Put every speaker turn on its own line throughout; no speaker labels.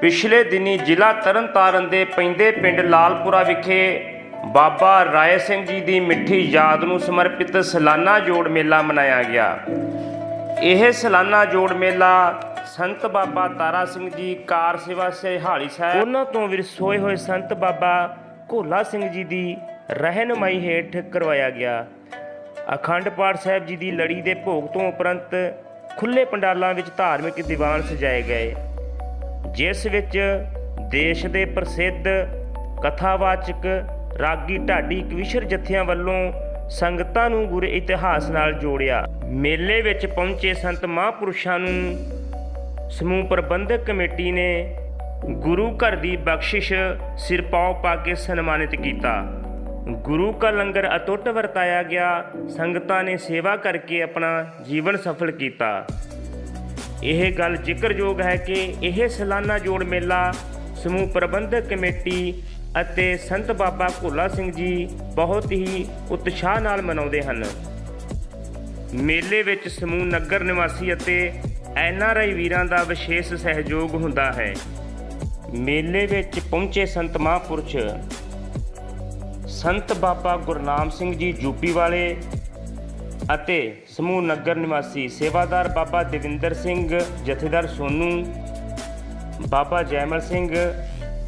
ਪਿਛਲੇ ਦਿਨੀ ਜ਼ਿਲ੍ਹਾ ਤਰਨਤਾਰਨ ਦੇ ਪੈਂਦੇ ਪਿੰਡ ਲਾਲਪੁਰਾ ਵਿਖੇ ਬਾਬਾ ਰਾਏ ਸਿੰਘ ਜੀ ਦੀ ਮਿੱਠੀ ਯਾਦ ਨੂੰ ਸਮਰਪਿਤ ਸਾਲਾਨਾ ਜੋੜ ਮੇਲਾ ਮਨਾਇਆ ਗਿਆ। ਇਹ ਸਾਲਾਨਾ ਜੋੜ ਮੇਲਾ ਸੰਤ ਬਾਬਾ ਤਾਰਾ ਸਿੰਘ ਜੀ ਕਾਰ ਸੇਵਾ ਸਿਹਾਲੀ ਸਾਹਿਬ ਉਹਨਾਂ ਤੋਂ ਵਿਰਸੋਏ ਹੋਏ ਸੰਤ ਬਾਬਾ ਭੋਲਾ ਸਿੰਘ ਜੀ ਦੀ ਰਹਿਨਮਾਈ ਹੇਠ ਕਰਵਾਇਆ ਗਿਆ। ਅਖੰਡ ਪਾਠ ਸਾਹਿਬ ਜੀ ਦੀ ਲੜੀ ਦੇ ਭੋਗ ਤੋਂ ਉਪਰੰਤ ਖੁੱਲੇ ਪੰਡਾਲਾਂ ਵਿੱਚ ਧਾਰਮਿਕ ਦੀਵਾਨ ਸਜਾਏ ਗਏ। ਜਿਸ ਵਿੱਚ ਦੇਸ਼ ਦੇ ਪ੍ਰਸਿੱਧ ਕਥਾਵਾਚਕ ਰਾਗੀ ਢਾਡੀ ਕਵਿਸ਼ਰ ਜਥਿਆਂ ਵੱਲੋਂ ਸੰਗਤਾਂ ਨੂੰ ਗੁਰ ਇਤਿਹਾਸ ਨਾਲ ਜੋੜਿਆ। ਮੇਲੇ ਵਿੱਚ ਪਹੁੰਚੇ ਸੰਤ ਮਹਾਂਪੁਰਸ਼ਾਂ ਨੂੰ ਸਮੂਹ ਪ੍ਰਬੰਧਕ ਕਮੇਟੀ ਨੇ ਗੁਰੂ ਘਰ ਦੀ ਬਖਸ਼ਿਸ਼ ਸਿਰਪਾਉ ਪਾ ਕੇ ਸਨਮਾਨਿਤ ਕੀਤਾ। ਗੁਰੂ ਕਾ ਲੰਗਰ ਅਟੁੱਟ ਵਰਤਾਇਆ ਗਿਆ। ਸੰਗਤਾਂ ਨੇ ਸੇਵਾ ਕਰਕੇ ਆਪਣਾ ਜੀਵਨ ਸਫਲ ਕੀਤਾ। ਇਹ ਗੱਲ ਜ਼ਿਕਰਯੋਗ ਹੈ ਕਿ ਇਹ ਸਾਲਾਨਾ ਜੋੜ ਮੇਲਾ ਸਮੂਹ ਪ੍ਰਬੰਧਕ ਕਮੇਟੀ ਅਤੇ ਸੰਤ ਬਾਬਾ ਭੋਲਾ ਸਿੰਘ ਜੀ ਬਹੁਤ ਹੀ ਉਤਸ਼ਾਹ ਨਾਲ ਮਨਾਉਂਦੇ ਹਨ। ਮੇਲੇ ਵਿੱਚ ਸਮੂਹ ਨਗਰ ਨਿਵਾਸੀ ਅਤੇ ਐੱਨ ਆਰ ਆਈ ਵੀਰਾਂ ਦਾ ਵਿਸ਼ੇਸ਼ ਸਹਿਯੋਗ ਹੁੰਦਾ ਹੈ। ਮੇਲੇ ਵਿੱਚ ਪਹੁੰਚੇ ਸੰਤ ਮਹਾਂਪੁਰਸ਼ ਸੰਤ ਬਾਬਾ ਗੁਰਨਾਮ ਸਿੰਘ ਜੀ ਯੂਪੀ ਵਾਲੇ ਅਤੇ ਸਮੂਹ ਨਗਰ ਨਿਵਾਸੀ ਸੇਵਾਦਾਰ ਬਾਬਾ ਦਵਿੰਦਰ ਸਿੰਘ, ਜਥੇਦਾਰ ਸੋਨੂ, ਬਾਬਾ ਜੈਮਲ ਸਿੰਘ,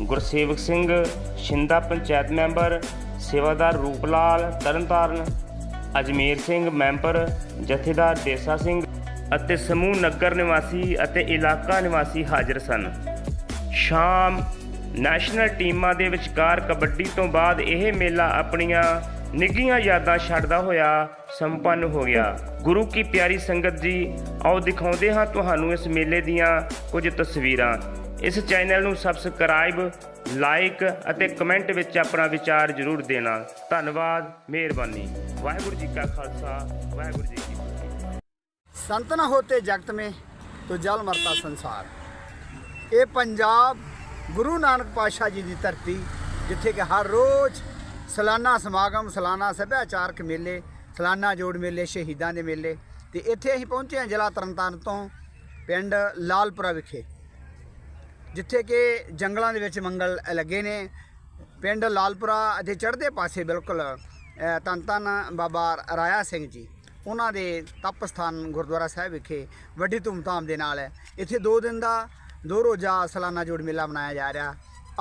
ਗੁਰਸੇਵਕ ਸਿੰਘ, ਸ਼ਿੰਦਾ ਪੰਚਾਇਤ ਮੈਂਬਰ, ਸੇਵਾਦਾਰ ਰੂਪਲਾਲ, ਤਰਨਤਾਰਨ, ਅਜਮੇਰ ਸਿੰਘ ਮੈਂਬਰ, ਜਥੇਦਾਰ ਦੇਸਾ ਸਿੰਘ ਅਤੇ ਸਮੂਹ ਨਗਰ ਨਿਵਾਸੀ ਅਤੇ ਇਲਾਕਾ ਨਿਵਾਸੀ ਹਾਜ਼ਰ ਸਨ। ਸ਼ਾਮ ਨੈਸ਼ਨਲ ਟੀਮਾਂ ਦੇ ਵਿਚਕਾਰ ਕਬੱਡੀ ਤੋਂ ਬਾਅਦ ਇਹ ਮੇਲਾ ਆਪਣੀਆਂ ਨਿੱਗੀਆਂ ਯਾਦਾਂ ਛੱਡਦਾ ਹੋਇਆ ਸੰਪੰਨ ਹੋ ਗਿਆ। ਗੁਰੂ ਕੀ ਪਿਆਰੀ ਸੰਗਤ ਜੀ, ਆਓ ਦਿਖਾਉਂਦੇ ਹਾਂ ਤੁਹਾਨੂੰ ਇਸ ਮੇਲੇ ਦੀਆਂ ਕੁਝ ਤਸਵੀਰਾਂ। ਇਸ ਚੈਨਲ ਨੂੰ ਸਬਸਕ੍ਰਾਈਬ ਲਾਈਕ ਅਤੇ ਕਮੈਂਟ ਵਿੱਚ ਆਪਣਾ ਵਿਚਾਰ ਜ਼ਰੂਰ ਦੇਣਾ। ਧੰਨਵਾਦ, ਮਿਹਰਬਾਨੀ। ਵਾਹਿਗੁਰੂ ਜੀ ਕਾ ਖਾਲਸਾ, ਵਾਹਿਗੁਰੂ ਜੀ ਕੀ ਫਤਿਹ।
ਸੰਤ ਨਾ ਹੋਤੇ ਜਗਤ ਮੇ, ਤੋ ਜਲ ਮਰਤਾ ਸੰਸਾਰ। ਇਹ ਪੰਜਾਬ ਗੁਰੂ ਨਾਨਕ ਪਾਸ਼ਾ ਜੀ ਦੀ ਧਰਤੀ, ਜਿੱਥੇ ਕਿ ਹਰ ਰੋਜ਼ ਸਲਾਨਾ ਸਮਾਗਮ ਸਾਲਾਨਾ ਸੱਭਿਆਚਾਰਕ ਮੇਲੇ ਸਲਾਨਾ ਜੋੜ ਮੇਲੇ ਸ਼ਹੀਦਾਂ ਦੇ ਮੇਲੇ ਤੇ ਇੱਥੇ ਅਸੀਂ ਪਹੁੰਚੇ ਹਾਂ ਜ਼ਿਲ੍ਹਾ ਤਰਨਤਾਰਨ ਤੋਂ ਪਿੰਡ ਲਾਲਪੁਰਾ ਵਿਖੇ ਜਿੱਥੇ ਕਿ ਜੰਗਲਾਂ ਦੇ ਵਿੱਚ ਮੰਗਲ ਲੱਗੇ ਨੇ। ਪਿੰਡ ਲਾਲਪੁਰਾ ਦੇ ਚੜ੍ਹਦੇ ਪਾਸੇ ਬਿਲਕੁਲ ਅ, ਧੰਨ ਧੰਨ ਬਾਬਾ ਰਾਇਆ ਸਿੰਘ ਜੀ ਉਹਨਾਂ ਦੇ ਤਪ ਸਥਾਨ ਗੁਰਦੁਆਰਾ ਸਾਹਿਬ ਵਿਖੇ ਵੱਡੀ ਧੂਮਧਾਮ ਦੇ ਨਾਲ ਹੈ। ਇੱਥੇ 2 ਦਿਨ ਦਾ ਦੋ ਰੋਜ਼ਾ ਸਾਲਾਨਾ ਜੋੜ ਮੇਲਾ ਮਨਾਇਆ ਜਾ ਰਿਹਾ।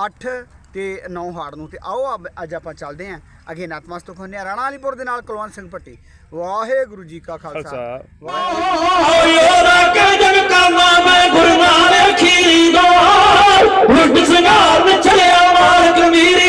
8 ਤੇ 9 ਹਾੜ ਨੂੰ ਤੇ ਆਓ ਅੱਜ ਆਪਾਂ ਚੱਲਦੇ ਆਂ ਅਗੇ ਨਤਮਸਤਕ ਹੁੰਦੇ ਹਾਂ ਰਾਣਾ ਵਾਲੀਪੁਰ ਦੇ ਨਾਲ ਕੁਲਵੰਤ ਸਿੰਘ ਭੱਟੀ ਵਾਹਿਗੁਰੂ ਜੀ ਕਾ ਖਾਲਸਾ। ਵਾਹਿਗੁਰੂ
ਯੋਰਾ ਕੇ ਜਨ ਕਾਮਾ ਮੈਂ ਗੁਰੂ ਨਾਨਕ ਖੀਰੀ ਦਾ ਰੁੱਟ ਸੰਘਾਰ ਵਿੱਚ ਚਲਿਆ ਮਾਰਗ ਮੀਰੀ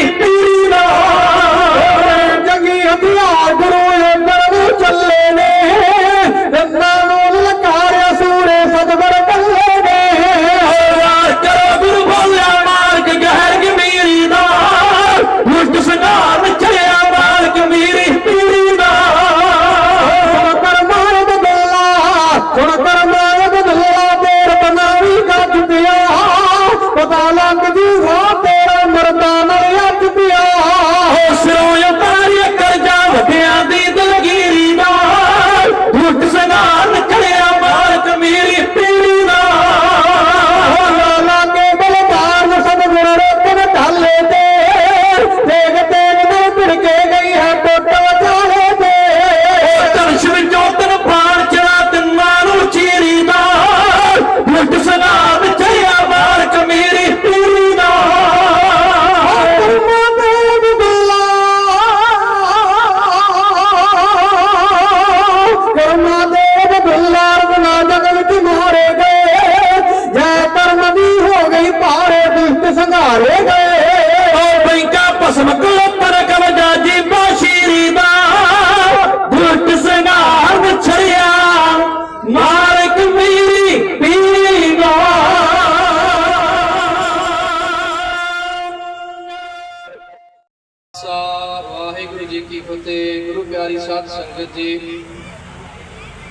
ਵਾਹਿਗੁਰੂ ਜੀ ਕੀ ਫਤਿਹ, ਗੁਰੂ ਪਿਆਰੀ ਸਾਧ ਸੰਗਤ ਜੀ।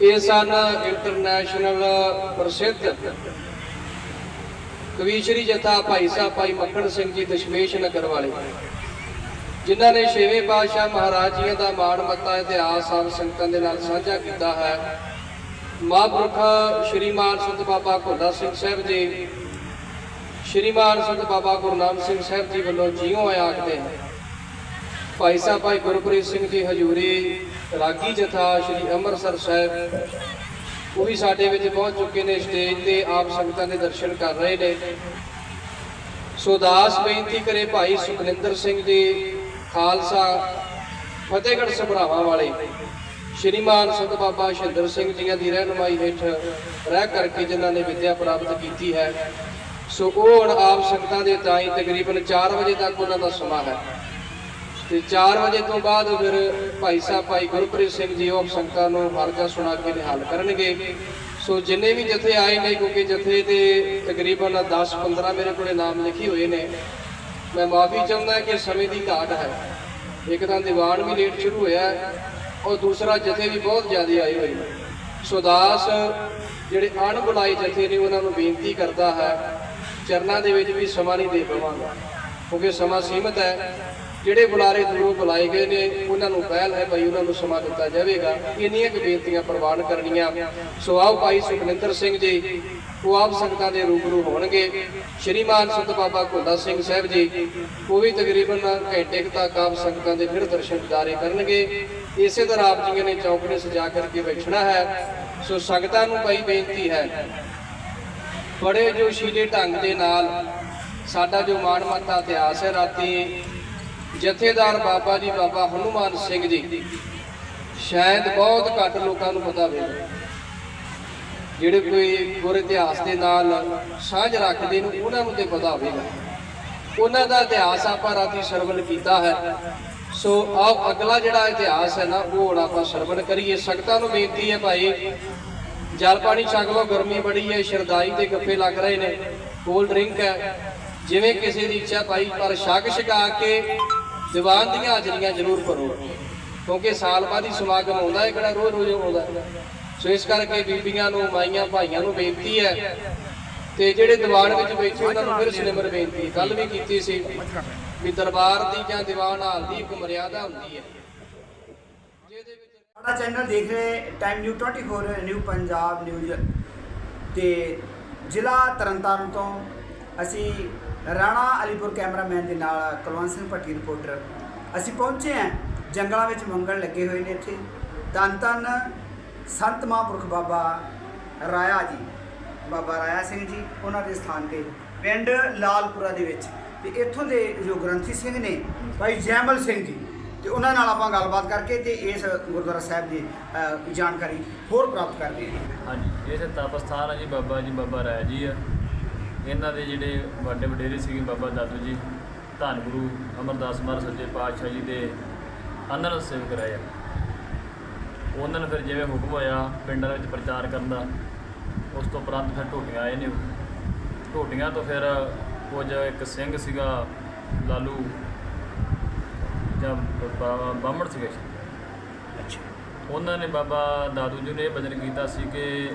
ਇਹ ਸਨ ਇੰਟਰਨੈਸ਼ਨਲ ਪ੍ਰਸਿੱਧ ਕਵੀਸ਼ਰੀ ਜਥਾ ਭਾਈ ਸਾਹਿਬ ਭਾਈ ਮੱਖਣ ਸਿੰਘ ਜੀ ਦਸ਼ਮੇਸ਼ ਨਗਰ ਵਾਲੇ, ਜਿਨ੍ਹਾਂ ਨੇ ਛੇਵੇਂ ਪਾਤਸ਼ਾਹ ਮਹਾਰਾਜ ਜੀ ਦਾ ਮਾਣ, ਮੱਤਾ, ਇਤਿਹਾਸ, ਆਪ ਸੰਗਤਾਂ ਦੇ ਨਾਲ ਸਾਂਝਾ ਕੀਤਾ ਹੈ। ਮਹਾਂਪੁਰਖ ਸ਼੍ਰੀਮਾਨ ਸੰਤ ਬਾਬਾ ਘੋੜਾ ਸਿੰਘ ਸਾਹਿਬ ਜੀ, ਸ਼੍ਰੀਮਾਨ ਸੰਤ ਬਾਬਾ ਗੁਰਨਾਮ ਸਿੰਘ ਸਾਹਿਬ ਜੀ ਵੱਲੋਂ ਜਿਉਂ ਆਇਆ ਆਖਦੇ ਹਨ ਭਾਈ ਸਾਹਿਬ, ਭਾਈ ਗੁਰਪ੍ਰੀਤ ਸਿੰਘ ਜੀ ਹਜੂਰੀ, ਰਾਗੀ ਜਥਾ ਸ਼੍ਰੀ ਅੰਮ੍ਰਿਤਸਰ ਸਾਹਿਬ, ਉਹ ਵੀ ਸਾਡੇ ਵਿੱਚ ਪਹੁੰਚ ਚੁੱਕੇ ਨੇ ਸਟੇਜ ਤੇ, ਆਪ ਸੰਗਤਾਂ ਦੇ ਦਰਸ਼ਨ ਕਰ ਰਹੇ ਨੇ। ਸੋ ਦਾਸ ਬੇਨਤੀ ਕਰੇ ਭਾਈ ਸੁਖਨਿੰਦਰ ਸਿੰਘ ਜੀ ਖਾਲਸਾ, ਫਤਿਹਗੜ੍ਹ ਸਭਰਾਵਾਂ ਵਾਲੇ, ਸ਼੍ਰੀਮਾਨ ਸੰਤ ਬਾਬਾ ਸ਼ਿੰਦਰ ਸਿੰਘ ਜੀਆਂ ਦੀ ਰਹਿਨਮਾਈ ਹੇਠ ਰਹਿ ਕਰਕੇ ਜਿਨ੍ਹਾਂ ਨੇ ਵਿੱਦਿਆ ਪ੍ਰਾਪਤ ਕੀਤੀ ਹੈ। ਸੋ ਉਹ ਹੁਣ ਆਪ ਸੰਗਤਾਂ ਦੇ ਤਾਈ ਤਕਰੀਬਨ 4 ਵਜੇ ਤੱਕ ਉਹਨਾਂ ਦਾ ਸਮਾਂ ਹੈ। ਤੇ 4 ਵਜੇ ਤੋਂ ਬਾਅਦ ਫਿਰ ਭਾਈ ਸਾਹਿਬ, ਭਾਈ ਗੁਰਪ੍ਰੀਤ ਸਿੰਘ ਜੀ ਉਹ ਸੰਗਤਾਂ ਨੂੰ ਹਰਜਾ ਸੁਣਾ ਕੇ ਨਿਹਾਲ ਕਰਨਗੇ। ਸੋ ਜਿੰਨੇ ਵੀ ਜਥੇ ਆਏ ਨੇ, ਕਿਉਂਕਿ ਜਥੇ ਦੇ ਤਕਰੀਬਨ 10 15 ਮੇਰੇ ਕੋਲੇ ਨਾਮ ਲਿਖੇ ਹੋਏ ਨੇ। ਮੈਂ ਮਾਫੀ ਚਾਹੁੰਦਾ ਕਿ ਸਮੇਂ ਦੀ ਘਾਟ ਹੈ। ਇੱਕ ਤਾਂ ਦੀਵਾਨ ਵੀ ਲੇਟ ਸ਼ੁਰੂ ਹੋਇਆ ਔਰ ਦੂਸਰਾ ਜਥੇ ਵੀ ਬਹੁਤ ਜ਼ਿਆਦਾ ਆਏ ਹੋਏ ਨੇ। ਸੋ ਜਿਹੜੇ ਅਣਬੁਲਾਏ ਜਥੇ ਨੇ, ਉਹਨਾਂ ਨੂੰ ਬੇਨਤੀ ਕਰਦਾ ਹੈ, ਚਰਨਾਂ ਦੇ ਵਿੱਚ ਵੀ ਸਮਾਂ ਨਹੀਂ ਦੇ ਪਾਵਾਂਗਾ। ਕਿਉਂਕਿ ਸਮਾਂ ਸੀਮਤ ਹੈ। ਜਿਹੜੇ ਬੁਲਾਰੇ ਦੂਰੋਂ ਬੁਲਾਏ ਗਏ ਨੇ, ਉਹਨਾਂ ਨੂੰ ਪਹਿਲ ਹੈ ਭਾਈ, ਉਹਨਾਂ ਨੂੰ ਸਮਾਂ ਦਿੱਤਾ ਜਾਵੇਗਾ। ਇੰਨੀਆਂ ਕੁ ਬੇਨਤੀਆਂ ਪ੍ਰਵਾਨ ਕਰਨੀਆਂ। ਸੋ ਆਓ ਭਾਈ ਸੁਖਨਿੰਦਰ ਸਿੰਘ ਜੀ, ਉਹ ਆਪ ਸੰਗਤਾਂ ਦੇ ਰੂਬਰੂ ਹੋਣਗੇ। ਸ਼੍ਰੀਮਾਨ ਸੰਤ ਬਾਬਾ ਘੁੰਦਾ ਸਿੰਘ ਸਾਹਿਬ ਜੀ, ਉਹ ਵੀ ਤਕਰੀਬਨ ਘੰਟੇ ਤੱਕ ਆਪ ਸੰਗਤਾਂ ਦੇ ਫਿਰ ਦਰਸ਼ਨ ਦਿਦਾਰੇ ਕਰਨਗੇ। ਇਸੇ ਤਰ੍ਹਾਂ ਆਪ ਜੀਆਂ ਨੇ ਚੌਕੜੇ ਸਜਾ ਕਰਕੇ ਬੈਠਣਾ ਹੈ। ਸੋ ਸੰਗਤਾਂ ਨੂੰ ਭਾਈ ਬੇਨਤੀ ਹੈ, ਬੜੇ ਜੋਸ਼ੀਲੇ ਢੰਗ ਦੇ ਨਾਲ ਸਾਡਾ ਜੋ ਮਾਣ ਮੱਤਾ ਇਤਿਹਾਸ ਹੈ ਰਾਤੀ ਜਥੇਦਾਰ ਬਾਬਾ ਜੀ, ਬਾਬਾ ਹਨੂਮਾਨ ਸਿੰਘ ਜੀ। ਸ਼ਾਇਦ ਬਹੁਤ ਘੱਟ ਲੋਕਾਂ ਨੂੰ ਪਤਾ ਹੋਵੇ। ਜਿਹੜੇ ਕੋਈ ਗੁਰ ਇਤਿਹਾਸ ਦੇ ਨਾਲ ਸਾਂਝ ਰੱਖਦੇ ਨੇ, ਉਹਨਾਂ ਨੂੰ ਤੇ ਪਤਾ ਹੋਵੇਗਾ ਉਹਨਾਂ ਦਾ ਇਤਿਹਾਸ ਆਪਾਂ ਰਾਤੀ ਸਰਵਣ ਕੀਤਾ ਹੈ। ਸੋ ਆਓ, ਅਗਲਾ ਜਿਹੜਾ ਇਤਿਹਾਸ ਹੈ ਨਾ, ਉਹ ਹੁਣ ਆਪਾਂ ਸਰਵਣ ਕਰੀਏ। ਸੰਗਤਾਂ ਨੂੰ ਬੇਨਤੀ ਹੈ ਭਾਈ, ਜਲ ਪਾਣੀ ਛਕ ਲਓ, ਗਰਮੀ ਬੜੀ ਹੈ ਸ਼ਰਦਾਈ 'ਤੇ ਗੱਫੇ ਲੱਗ ਰਹੇ ਨੇ, ਕੋਲਡ ਡਰਿੰਕ ਹੈ। ਜਿਵੇਂ ਕਿਸੇ ਦੀ ਇੱਛਾ ਭਾਈ, ਪਰ ਛਕ ਛਕਾ ਕੇ ਦੀਵਾਨ ਦੀਆਂ ਹਾਜ਼ਰੀਆਂ ਜ਼ਰੂਰ ਭਰੋ। ਕਿਉਂਕਿ ਸਾਲ ਬਾਅਦ ਹੀ ਸਮਾਗਮ ਆਉਂਦਾ ਹੈ, ਕਿਹੜਾ ਰੋਜ਼ ਰੋਜ਼ ਆਉਂਦਾ ਸੋ ਇਸ ਕਰਕੇ ਬੀਬੀਆਂ ਨੂੰ, ਮਾਈਆਂ, ਭਾਈਆਂ ਨੂੰ ਬੇਨਤੀ ਹੈ ਤੇ ਜਿਹੜੇ ਦੀਵਾਨ ਵਿੱਚ ਬੈਠੇ, ਉਹਨਾਂ ਨੂੰ ਫਿਰ ਸਿਨੇਮਰ ਬੇਨਤੀ ਕੱਲ ਵੀ ਕੀਤੀ ਸੀ ਵੀ ਦਰਬਾਰ ਦੀ ਜਾਂ ਦੀਵਾਨ ਹਾਲ ਦੀ ਇੱਕ ਮਰਿਆਦਾ ਹੁੰਦੀ ਹੈ। ਜਿਹਦੇ ਵਿੱਚ
ਸਾਡਾ ਚੈਨਲ ਦੇਖ ਰਹੇ time new 24 new Punjab news ਤੇ ਜ਼ਿਲ੍ਹਾ ਤਰਨਤਾਰਨ ਤੋਂ ਅਸੀਂ ਰਾਣਾ ਅਲੀਪੁਰ ਕੈਮਰਾਮੈਨ ਦੇ ਨਾਲ ਕੁਲਵੰਤ ਸਿੰਘ ਭੱਟੀ ਰਿਪੋਰਟਰ। ਅਸੀਂ ਪਹੁੰਚੇ ਹਾਂ ਜੰਗਲਾਂ ਵਿੱਚ ਮੰਗਣ ਲੱਗੇ ਹੋਏ ਨੇ ਇੱਥੇ। ਧੰਨ ਧੰਨ ਸੰਤ ਮਹਾਂਪੁਰਖ ਬਾਬਾ ਰਾਇਆ ਜੀ। ਬਾਬਾ ਰਾਇਆ ਸਿੰਘ ਜੀ, ਉਹਨਾਂ ਦੇ ਸਥਾਨ ਤੇ, ਪਿੰਡ ਲਾਲਪੁਰਾ ਦੇ ਵਿੱਚ। ਤੇ ਇੱਥੋਂ ਦੇ ਜੋ ਗ੍ਰੰਥੀ ਸਿੰਘ ਨੇ, ਭਾਈ ਜੈਮਲ ਸਿੰਘ ਜੀ, ਤੇ ਉਹਨਾਂ ਨਾਲ ਆਪਾਂ ਗੱਲਬਾਤ ਕਰਕੇ ਤੇ ਇਸ ਗੁਰਦੁਆਰਾ ਸਾਹਿਬ ਦੀ ਜਾਣਕਾਰੀ ਹੋਰ ਪ੍ਰਾਪਤ ਕਰਦੇ ਹਾਂ।
ਹਾਂਜੀ, ਇਹ ਤਪ ਸਥਾਨ ਹੈ ਜੀ, ਬਾਬਾ ਜੀ, ਬਾਬਾ ਰਾਇਆ ਜੀ ਆ। ਇਹਨਾਂ ਦੇ ਜਿਹੜੇ ਵੱਡੇ ਵਡੇਰੇ ਸੀਗੇ ਬਾਬਾ ਦਾਦੂ ਜੀ ਧੰਨ ਗੁਰੂ ਅਮਰਦਾਸ ਮਹਾਰਾਜ ਸੱਚੇ ਪਾਤਸ਼ਾਹ ਜੀ ਦੇ ਅੰਦਰ ਸੇਵਕ ਰਹੇ ਆ। ਉਹਨਾਂ ਨੇ ਫਿਰ ਜਿਵੇਂ ਹੁਕਮ ਹੋਇਆ ਪਿੰਡਾਂ ਵਿੱਚ ਪ੍ਰਚਾਰ ਕਰਨ ਦਾ ਉਸ ਤੋਂ ਉਪਰੰਤ ਫਿਰ ਢੋਟੀਆਂ ਆਏ ਨੇ। ਢੋਟੀਆਂ ਤੋਂ ਫਿਰ ਕੁਝ ਇੱਕ ਸਿੰਘ ਸੀਗਾ ਲਾਲੂ ਜਾਂ ਬਾਹਮਣ ਸੀਗਾ।
ਅੱਛਾ।
ਉਹਨਾਂ ਨੇ ਬਾਬਾ ਦਾਦੂ ਜੀ ਨੇ ਇਹ ਬਚਨ ਕੀਤਾ ਸੀ ਕਿ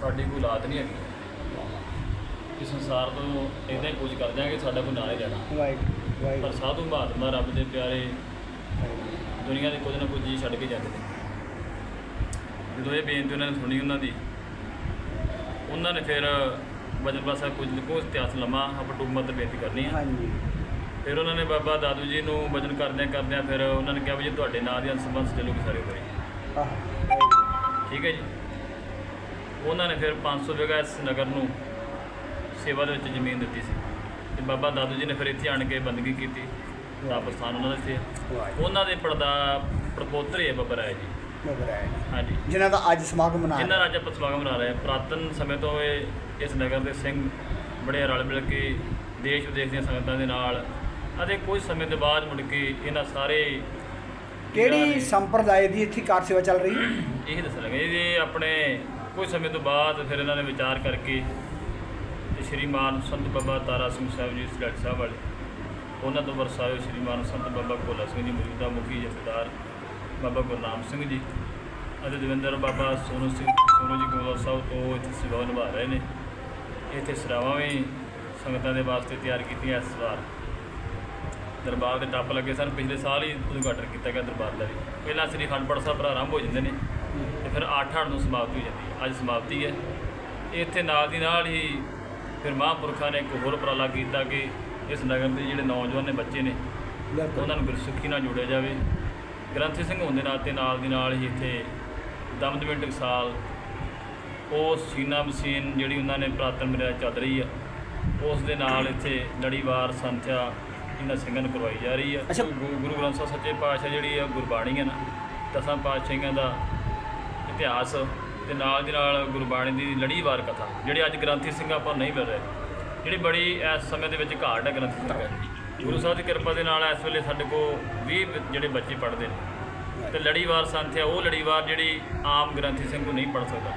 ਸਾਡੀ ਕੋਈ ਔਲਾਦ ਨਹੀਂ ਹੈਗੀ। ਇਸ ਸੰਸਾਰ ਤੋਂ ਇਦਾਂ ਹੀ ਕੁਝ ਕਰ ਦਿਆਂਗੇ ਸਾਡਾ ਕੋਈ ਨਾਂ ਨਹੀਂ ਲੈਣਾ
ਵਾਹਿਗੁਰੂ
ਪਰ ਸਾਧੂ ਮਹਾਤਮਾ ਰੱਬ ਦੇ ਪਿਆਰੇ ਦੁਨੀਆ ਦੇ ਕੁਝ ਨਾ ਕੁਝ ਜੀ ਛੱਡ ਕੇ ਜਾਂਦੇ ਨੇ। ਜਦੋਂ ਇਹ ਬੇਨਤੀ ਉਹਨਾਂ ਨੇ ਸੁਣੀ ਉਹਨਾਂ ਦੀ ਉਹਨਾਂ ਨੇ ਫਿਰ ਬਚਨ ਪਾਸਾ ਕੁਝ ਲਿਖੋ ਇਤਿਹਾਸ ਲੰਮਾ ਆਪਾਂ ਟੂਮਤ ਤੇ ਬੇਨਤੀ ਕਰਨੀ ਹੈ
ਹਾਂਜੀ।
ਫਿਰ ਉਹਨਾਂ ਨੇ ਬਾਬਾ ਦਾਦੂ ਜੀ ਨੂੰ ਵਜਨ ਕਰਦਿਆਂ ਕਰਦਿਆਂ ਫਿਰ ਉਹਨਾਂ ਨੇ ਕਿਹਾ ਵੀ ਜੇ ਤੁਹਾਡੇ ਨਾਂ ਦੀ ਸੰਬੰਧ ਚੱਲੂਗੀ ਸਾਰੇ ਕਰੀ
ਆਹ।
ਠੀਕ ਹੈ ਜੀ। ਉਹਨਾਂ ਨੇ ਫਿਰ 500 ਵਿਗਾ ਇਸ ਨਗਰ ਨੂੰ ਸੇਵਾ ਦੇ ਵਿੱਚ ਜ਼ਮੀਨ ਦਿੱਤੀ ਸੀ। ਤੇ ਬਾਬਾ ਦਾਦੂ ਜੀ ਨੇ ਫਿਰ ਇੱਥੇ ਆਣ ਕੇ ਬੰਦਗੀ ਕੀਤੀ ਤਪ ਸਥਾਨ ਉਹਨਾਂ ਦਾ ਇੱਥੇ। ਹੈ। ਉਹਨਾਂ ਦੇ ਪੜਦਾ ਪ੍ਰਪੋਤਰੀ ਹੈ ਬਾਬਾ ਰਾਏ ਜੀ।
ਜੀ।
ਹਾਂਜੀ।
ਜਿਨ੍ਹਾਂ ਦਾ ਅੱਜ ਸਮਾਗਮ ਮਨਾ
ਜਿਨ੍ਹਾਂ ਰਾਜ ਆਪਾਂ ਸਵਾਗਤ ਮਨਾ ਰਹੇ ਹਾਂ ਪ੍ਰਾਤਨ ਸਮੇਂ ਤੋਂ ਇਹ ਇਸ ਨਗਰ ਦੇ ਸਿੰਘ ਬੜੇ ਰਲ ਮਿਲ ਕੇ ਦੇਸ਼ ਵਿਦੇਸ਼ ਦੀਆਂ ਸੰਗਤਾਂ ਦੇ ਨਾਲ ਅਤੇ ਕੁਝ ਸਮੇਂ ਦੇ ਬਾਅਦ ਮੁੜ ਕੇ ਇਹਨਾਂ ਸਾਰੇ
ਕਿਹੜੀ ਸੰਪਰਦਾਇ ਦੀ ਇੱਥੇ ਕਾਰ ਸੇਵਾ ਚੱਲ ਰਹੀ? ਹੈ
ਇਹ ਦੱਸਣ ਲੱਗੇ ਜੀ ਆਪਣੇ ਕੁਝ ਸਮੇਂ ਤੋਂ ਬਾਅਦ ਫਿਰ ਇਹਨਾਂ ਨੇ ਵਿਚਾਰ ਕਰਕੇ ਸ਼੍ਰੀਮਾਨ ਸੰਤ ਬਾਬਾ ਤਾਰਾ ਸਿੰਘ ਸਾਹਿਬ ਜੀ ਸਲੈਟ ਸਾਹਿਬ ਵਾਲੇ। ਉਹਨਾਂ ਤੋਂ ਵਰਸਾਏ ਸ਼੍ਰੀਮਾਨ ਸੰਤ ਬਾਬਾ ਕੋਲਾ ਸਿੰਘ ਜੀ, ਮੌਜੂਦਾ ਮੁਖੀ ਜਥੇਦਾਰ ਬਾਬਾ ਗੁਰਨਾਮ ਸਿੰਘ ਜੀ ਅਤੇ ਦਵਿੰਦਰ ਬਾਬਾ ਸੋਨੂ ਸਿੰਘ, ਸੋਨੂ ਜੀ ਗੋਲਾ ਸਾਹਿਬ ਤੋਂ ਇੱਥੇ ਸੇਵਾ ਨਿਭਾ ਰਹੇ ਨੇ। ਇੱਥੇ ਸਰਾਵਾਂ ਵੀ ਸੰਗਤਾਂ ਦੇ ਵਾਸਤੇ ਤਿਆਰ ਕੀਤੀਆਂ ਇਸ ਵਾਰ। ਦਰਬਾਰ ਦੇ ਟੱਪ ਲੱਗੇ ਸਨ। ਪਿਛਲੇ ਸਾਲ ਹੀ ਉਦਘਾਟਨ ਕੀਤਾ ਗਿਆ ਦਰਬਾਰ ਦਾ ਵੀ। ਪਹਿਲਾਂ ਸ੍ਰੀ ਖੰਡਪੜ ਸਾਹਿਬ ਪ੍ਰਾਰੰਭ ਹੋ ਜਾਂਦੇ ਨੇ ਤੇ ਫਿਰ 8 ਅੱਠ ਨੂੰ ਸਮਾਪਤੀ ਹੋ ਜਾਂਦੀ ਹੈ। ਅੱਜ ਸਮਾਪਤੀ ਹੈ। ਇੱਥੇ ਨਾਲ ਦੀ ਨਾਲ ਹੀ ਫਿਰ ਮਹਾਂਪੁਰਖਾਂ ਨੇ ਇੱਕ ਹੋਰ ਉਪਰਾਲਾ ਕੀਤਾ ਕਿ ਇਸ ਨਗਰ ਦੇ ਜਿਹੜੇ ਨੌਜਵਾਨ ਨੇ ਬੱਚੇ ਨੇ ਉਹਨਾਂ ਨੂੰ ਗੁਰਸਿੱਖੀ ਨਾਲ ਜੋੜਿਆ ਜਾਵੇ। ਗ੍ਰੰਥੀ ਸਿੰਘ ਹੋਣ ਦੇ ਨਾਤੇ ਨਾਲ ਦੀ ਨਾਲ ਹੀ ਇੱਥੇ ਦਮਦਮੀ ਟਕਸਾਲ ਉਹ ਸੀਨਾ ਮਸ਼ੀਨ ਜਿਹੜੀ ਉਹਨਾਂ ਨੇ ਪ੍ਰਾਤਨ ਮੇਰਾ ਚੱਲ ਰਹੀ ਆ ਉਸ ਦੇ ਨਾਲ ਇੱਥੇ ਲੜੀਵਾਰ ਸੰਥਿਆ ਇਹਨਾਂ ਸਿੰਘਾਂ ਨੂੰ ਕਰਵਾਈ ਜਾ ਰਹੀ ਆ। ਗੁਰੂ ਗੁਰੂ ਗ੍ਰੰਥ ਸਾਹਿਬ ਸੱਚੇ ਪਾਤਸ਼ਾਹ ਜਿਹੜੀ ਆ ਗੁਰਬਾਣੀ ਹੈ ਨਾ ਦਸਾਂ ਪਾਤਸ਼ਾਹੀਆਂ ਦਾ ਇਤਿਹਾਸ ਤੇ ਨਾਲ ਦੀ ਨਾਲ ਗੁਰਬਾਣੀ ਦੀ ਲੜੀਵਾਰ ਕਥਾ, ਜਿਹੜੇ ਅੱਜ ਗ੍ਰੰਥੀ ਸਿੰਘ ਆਪਾਂ ਨਹੀਂ ਮਿਲ ਰਹੇ, ਜਿਹੜੀ ਬੜੀ ਇਸ ਸਮੇਂ ਦੇ ਵਿੱਚ ਘਾਟ ਹੈ ਗ੍ਰੰਥੀ ਸਿੰਘਾਂ ਦੀ। ਗੁਰੂ ਸਾਹਿਬ ਦੀ ਕਿਰਪਾ ਦੇ ਨਾਲ ਇਸ ਵੇਲੇ ਸਾਡੇ ਕੋਲ 20 ਜਿਹੜੇ ਬੱਚੇ ਪੜ੍ਹਦੇ ਨੇ, ਤੇ ਲੜੀਵਾਰ ਸੰਥਿਆ ਉਹ ਲੜੀਵਾਰ ਜਿਹੜੀ ਆਮ ਗ੍ਰੰਥੀ ਸਿੰਘ ਨੂੰ ਨਹੀਂ ਪੜ੍ਹ ਸਕਦਾ।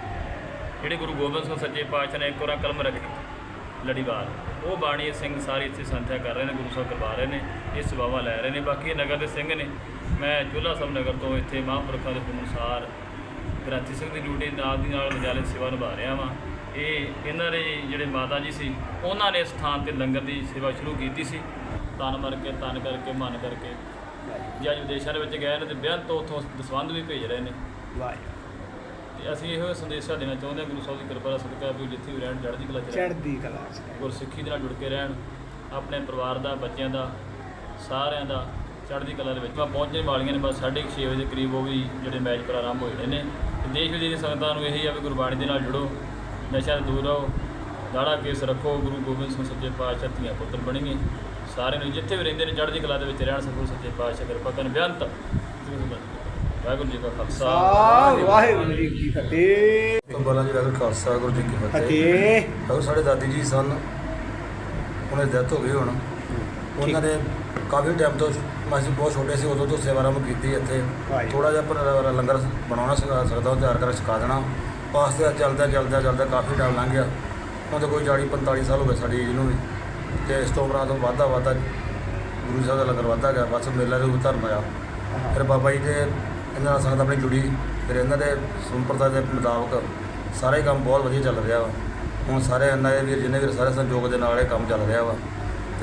ਜਿਹੜੇ ਗੁਰੂ ਗੋਬਿੰਦ ਸਿੰਘ ਸੱਚੇ ਪਾਤਸ਼ਾਹ ਨੇ ਇੱਕ ਵਾਰ ਕਲਮ ਰੱਖੀ ਲੜੀਵਾਰ ਉਹ ਬਾਣੀ ਸਿੰਘ ਸਾਰੇ ਇੱਥੇ ਸੰਥਿਆ ਕਰ ਰਹੇ ਨੇ, ਗੁਰੂ ਸਾਹਿਬ ਕਰਵਾ ਰਹੇ ਨੇ, ਇਹ ਸੇਵਾਵਾਂ ਲੈ ਰਹੇ ਨੇ, ਬਾਕੀ ਇਹ ਨਗਰ ਦੇ ਸਿੰਘ ਨੇ, ਮੈਂ ਚੋਲਾ ਸਾਹਿਬ ਨਗਰ ਤੋਂ ਇੱਥੇ ਮਹਾਂਪੁਰਖਾਂ ਦੇ ਅਨੁਸਾਰ ਗ੍ਰੰਥੀ ਸਿੰਘ ਦੀ ਡਿਊਟੀ ਨਾਲ ਦੀ ਨਾਲ ਵਿਦਿਆਲੇ ਸੇਵਾ ਨਿਭਾ ਰਿਹਾ ਵਾਂ। ਇਹ ਇਹਨਾਂ ਦੇ ਜਿਹੜੇ ਮਾਤਾ ਜੀ ਸੀ ਉਹਨਾਂ ਨੇ ਥਾਂ ਤੇ ਲੰਗਰ ਦੀ ਸੇਵਾ ਸ਼ੁਰੂ ਕੀਤੀ ਸੀ। ਤਨ ਮਰ ਕੇ ਤਨ ਕਰਕੇ ਮਨ ਕਰਕੇ। ਜੇ ਅੱਜ ਵਿਦੇਸ਼ਾਂ ਦੇ ਵਿੱਚ ਗਏ ਨੇ ਤੇ ਬਿਆਨ ਤੋਂ ਉੱਥੋਂ ਦਸਵੰਧ ਵੀ ਭੇਜ ਰਹੇ ਨੇ।
ਵਾਹ
ਤੇ ਅਸੀਂ ਇਹੋ ਸੰਦੇਸ਼ਾ ਦੇਣਾ ਚਾਹੁੰਦੇ ਹਾਂ ਗੁਰੂ ਸਾਹਿਬ ਦੀ ਕਿਰਪਾ ਦਾ ਸਦਕਾ ਵੀ ਜਿੱਥੇ ਵੀ ਰਹਿਣ ਚੜ੍ਹਦੀ ਕਲਾ ਚ
ਚੜ੍ਹਦੀ ਕਲਾ ਚ
ਗੁਰਸਿੱਖੀ ਦੇ ਨਾਲ ਜੁੜ ਕੇ ਰਹਿਣ ਆਪਣੇ ਪਰਿਵਾਰ ਦਾ ਬੱਚਿਆਂ ਦਾ ਸਾਰਿਆਂ ਦਾ ਚੜ੍ਹਦੀ ਕਲਾ ਦੇ ਵਿੱਚ। ਪਹੁੰਚਣ ਵਾਲੀਆਂ ਨੇ ਬਸ 6:30 ਵਜੇ ਦੇ ਕਰੀਬ ਉਹ ਵੀ ਜਿਹੜੇ ਮੈਚ ਪ੍ਰਾਰੰਭ ਹੋਏ ਨੇ। ਦੇਸ਼ ਵਿਦੇਸ਼ ਦੀ ਸੰਗਤਾਂ ਨੂੰ ਇਹੀ ਆ ਵੀ ਗੁਰਬਾਣੀ ਦੇ ਨਾਲ ਜੁੜੋ ਨਸ਼ਾ ਤੋਂ ਦੂਰ ਰਹੋ ਦਾੜਾ ਕੇਸ ਰੱਖੋ ਗੁਰੂ ਗੋਬਿੰਦ ਸਿੰਘ ਸੱਚੇ ਪਾਤਸ਼ਾਹ ਧੀਆਂ ਪੁੱਤਰ ਬਣੀਏ। ਸਾਰਿਆਂ ਨੂੰ ਜਿੱਥੇ ਵੀ ਰਹਿੰਦੇ ਨੇ ਚੜ੍ਹਦੀ ਕਲਾ ਦੇ ਵਿੱਚ ਰਹਿਣ ਸਕੋ ਸੱਚੇ ਪਾਤਸ਼ਾਹ ਕਿਰਪਾ ਕਰਨ। ਬੇਅੰਤ। ਵਾਹਿਗੁਰੂ ਜੀ ਕਾ ਖਾਲਸਾ।
ਵਾਹਿਗੁਰੂ ਜੀ ਕੀ ਫਤਿਹ।
ਤੋਂ ਬਾਲਾ ਜੀ ਵਾਹਿਗੁਰੂ ਖਾਲਸਾ ਗੁਰੂ ਜੀ ਕੀ ਫਤਿਹ।
ਫਤਿਹ।
ਸਾਡੇ ਦਾਦੀ ਜੀ ਸਨ ਉਹਨਾਂ ਦੀ ਡੈਥ ਹੋ ਗਈ ਹੁਣ। ਉਹਨਾਂ ਨੇ ਕਾਫੀ ਟਾਈਮ ਤੋਂ ਅਸੀਂ ਬਹੁਤ ਛੋਟੇ ਸੀ ਉਦੋਂ ਤੋਂ ਸੇਵਾ ਆਰੰਭ ਕੀਤੀ ਇੱਥੇ।
ਵਾਹਿਗੁਰੂ।
ਥੋੜਾ ਜਿਹਾ ਪਰ ਲੰਗਰ ਬਣਾਉਣਾ ਸਿਖਾ ਸਕਦਾ ਉਹ ਤਿਆਰ ਕਰਕੇ ਸਿਖਾ ਦੇਣਾ। ਪਾਸਤੇ ਚੱਲਦਾ ਚੱਲਦਾ ਚੱਲਦਾ ਕਾਫੀ ਟਾਈਮ ਲੰਘ ਗਿਆ। ਹੁਣ ਤਾਂ ਕੋਈ 40 45 ਸਾਲ ਹੋ ਗਏ ਸਾਡੀ ਏਜ ਨੂੰ ਵੀ। ਤੇ ਇਸ ਤੋਂ ਉਪਰੰਤ ਵਾਧਾ ਵਾਧਾ ਗੁਰੂ ਸਾਹਿਬ ਦਾ ਲੰਗਰ ਵਾਧਾ ਗਿਆ ਬਸ ਮੇਲਾ ਦੇ ਧਰਮ ਆ ਫਿਰ ਬਾਬਾ ਜੀ ਦੇ ਇਹਨਾਂ ਨਾਲ ਸੰਗਤ ਆਪਣੀ ਜੁੜੀ। ਫਿਰ ਇਹਨਾਂ ਦੇ ਸੰਪਰਦਾ ਦੇ ਮੁਤਾਬਕ ਸਾਰੇ ਕੰਮ ਬਹੁਤ ਵਧੀਆ ਚੱਲ ਰਿਹਾ ਵਾ। ਹੁਣ ਸਾਰੇ ਇਹਨਾਂ ਦੇ ਵੀਰ ਜਿੰਨੇ ਵੀਰ ਸਾਰੇ ਸੰਯੋਗ ਦੇ ਨਾਲ ਇਹ ਕੰਮ ਚੱਲ ਰਿਹਾ ਵਾ।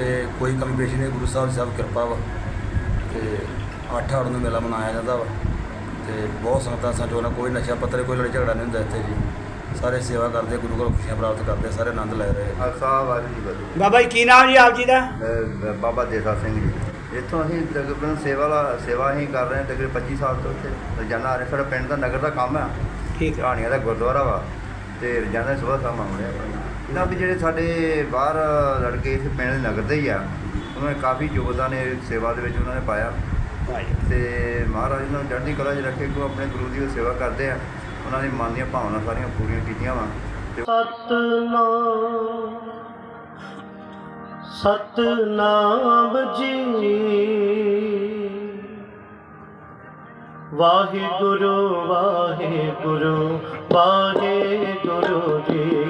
ਤੇ ਕੋਈ ਕਮੀ ਪੇਸ਼ੀ ਨਹੀਂ ਗੁਰੂ ਸਾਹਿਬ ਦੀ ਸਭ ਕਿਰਪਾ ਵਾ। ਤੇ ਅੱਠ ਹਾੜ ਨੂੰ ਮੇਲਾ ਮਨਾਇਆ ਜਾਂਦਾ ਵਾ। ਤੇ ਬਹੁਤ ਸੰਗਤਾਂ ਸੰਜੋਗ ਨਾਲ ਕੋਈ ਨਸ਼ਾ ਪੱਤਰ ਕੋਈ ਲੜਾਈ ਝਗੜਾ ਨਹੀਂ ਹੁੰਦਾ ਇੱਥੇ ਜੀ। ਸਾਰੇ ਸੇਵਾ ਕਰਦੇ ਗੁਰੂ ਕੋਲ ਖੁਸ਼ੀਆਂ ਪ੍ਰਾਪਤ ਕਰਦੇ ਸਾਰੇ ਆਨੰਦ ਲੈ ਰਹੇ। ਆ
ਖਾਲਸਾ ਵਾਹਿਗੁਰੂ ਜੀ ਕੀ
ਬਾਬਾ ਜੀ ਕੀ ਨਾਮ ਜੀ ਆਪ ਜੀ ਦਾ?
ਫਤਿਹ ਬਾਬਾ ਦੇਸਾ ਸਿੰਘ ਜੀ। ਇੱਥੋਂ ਅਸੀਂ ਤਕਰੀਬਨ ਸੇਵਾ ਦਾ ਸੇਵਾ ਹੀ ਕਰ ਰਹੇ ਹਾਂ ਤਕਰੀਬਨ 25 ਸਾਲ ਤੋਂ ਇੱਥੇ। ਰੋਜ਼ਾਨਾ ਆ ਰਹੇ ਸਾਡਾ ਪਿੰਡ ਦਾ ਨਗਰ ਦਾ ਕੰਮ ਆ।
ਠੀਕ। ਹੈ
ਕਹਾਣੀਆਂ ਦਾ ਗੁਰਦੁਆਰਾ ਵਾ। ਤੇ ਰੋਜ਼ਾਨਾ ਸਵੇਰ ਸ਼ਾਮ ਆਉਂਦੇ ਆ। ਇਹਨਾਂ ਵੀ ਜਿਹੜੇ ਸਾਡੇ ਬਾਹਰ ਲੜਕੇ ਇਸ ਪਿੰਡ ਦੇ ਨਗਰ ਦੇ ਹੀ ਆ ਉਹਨਾਂ ਨੇ ਕਾਫੀ ਯੋਗਦਾਨ ਇਹ ਸੇਵਾ ਦੇ ਵਿੱਚ ਉਹਨਾਂ ਨੇ ਪਾਇਆ। ਤੇ ਮਹਾਰਾਜ ਨੂੰ ਚੜ੍ਹਦੀ ਕਲਾ 'ਚ ਰੱਖੇ ਕਿ ਆਪਣੇ ਗੁਰੂ ਦੀ ਸੇਵਾ ਕਰਦੇ ਆ। ਉਹਨਾਂ ਦੀ ਮਨ ਦੀਆਂ ਭਾਵਨਾ ਸਾਰੀਆਂ ਪੂਰੀਆਂ ਕੀਤੀਆਂ ਵਾ।
ਸਤਨਾਮ ਸਤਨਾਮ ਜੀ। ਵਾਹਿਗੁਰੂ ਵਾਹਿਗੁਰੂ ਵਾਹਿਗੁਰੂ ਜੀ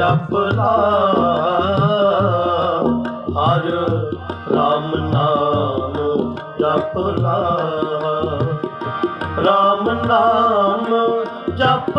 ਜਪ ਲਾ ਹਰ ਰਾਮ ਨਾਮ ਜਪ ਲਾ ਰਾਮ ਨਾਮ ਜਪ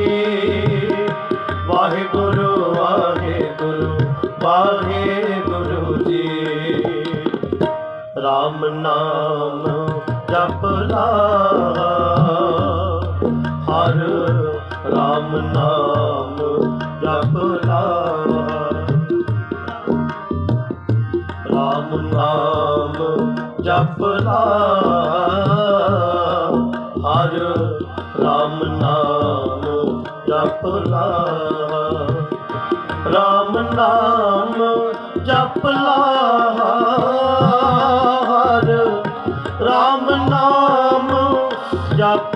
ਹਰ ਰਾਮ ਨਾਮ ਜਪਦਾ ਰਾਮ ਨਾਮ ਜਪਦਾ ਹਰ ਰਾਮ ਨਾਮ ਜਪਦਾ ਰਾਮ ਨਾਮ ਜਪਲਾ ਹਰ ਰਾਮ ਨਾਮ ਜਪ